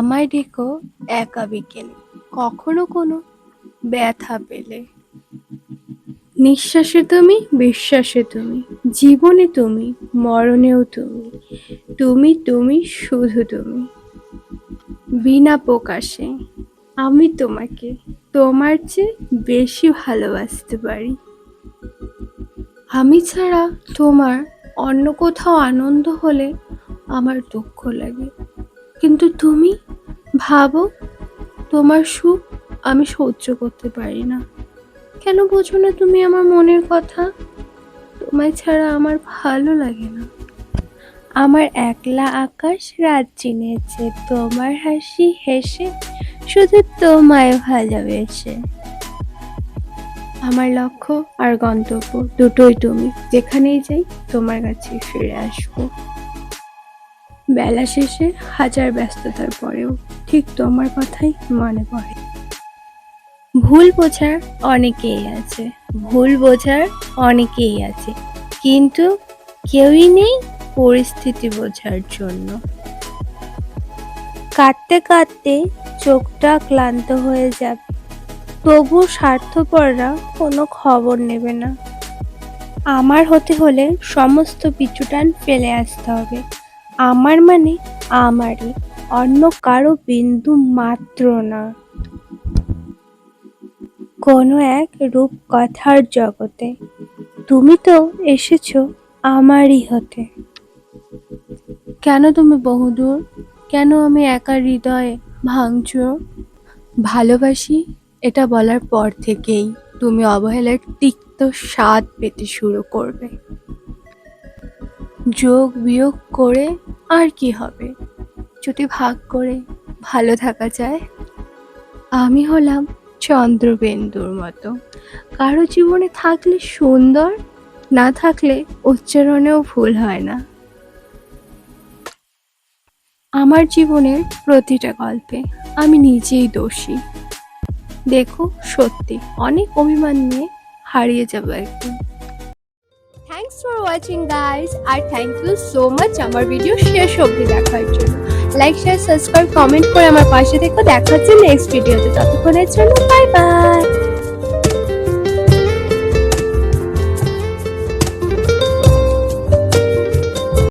আমায় ডেকো একা বিকেলে, কখনো কোনো ব্যথা পেলে। নিঃশ্বাসে তুমি, বিশ্বাসে তুমি, জীবনে তুমি, মরণেও তুমি তুমি তুমি, শুধু তুমি। বিনা প্রকাশে আমি তোমাকে তোমার চেয়ে বেশি ভালোবাসতে পারি। আমি ছাড়া তোমার অন্য কোথাও আনন্দ হলে আমার দুঃখ লাগে, কিন্তু তুমি ভাবো, তোমার সুখ আমি সহ্য করতে পারি না। কেন বোঝো না তুমি আমার মনের কথা? তোমায় ছাড়া আমার ভালো লাগে না। আমার একলা আকাশ রাত চিনেছে, তোমার হাসি হেসে শুধু তোমায় ভালোবেসে। আমার লক্ষ্য আর গন্তব্য দুটোই তুমি। যেখানেই যাই তোমার কাছে ফিরে আসব। বেলা শেষে হাজার ব্যস্ততার পরেও ঠিক তোমার কথাই মনে পড়ে। ভুল বোঝার অনেকেই আছে, ভুল বোঝার অনেকেই আছে, কিন্তু কেউই নেই পরিস্থিতি বোঝার জন্য। কাঁদতে কাঁদতে চোখটা ক্লান্ত হয়ে যাবে, তবু স্বার্থপররা কোনো খবর নেবে না। আমার হতে হলে সমস্ত পিছুটান ফেলে আসতে হবে। আমার মানে আমারই, অন্য কারও বিন্দু মাত্র না। কোনো এক রূপকথার জগতে, তুমি তো এসেছ আমারই হতে। কেন তুমি বহুদূর? কেন আমি একা হৃদয়ে ভাঙছো? ভালোবাসি এটা বলার পর থেকেই তুমি অবহেলার তিক্ত স্বাদ পেতে শুরু করবে। যোগ বিয়োগ করে আর কি হবে? যদি ভাগ করে ভালো থাকা যায়? আমি হলাম চন্দ্রবিন্দুর মতো। কারও জীবনে থাকলে সুন্দর, না থাকলে উচ্চারণেও ভুল হয় না। আমার জীবনের প্রতিটা গল্পে আমি নিজেই দোষী। দেখো, সত্যি, অনেক অভিমান নিয়ে হারিয়ে যাব একদিন। থ্যাংকস ফর ওয়াচিং গাইস আর থ্যাংক ইউ সো মাচ আমার ভিডিও শেষ অবধি দেখার জন্য। লাইক শেয়ার সাবস্ক্রাইব কমেন্ট করে আমার পাশে থেকে দেখা হচ্ছে নেক্সট ভিডিওতে ততক্ষণের জন্য বাই বাই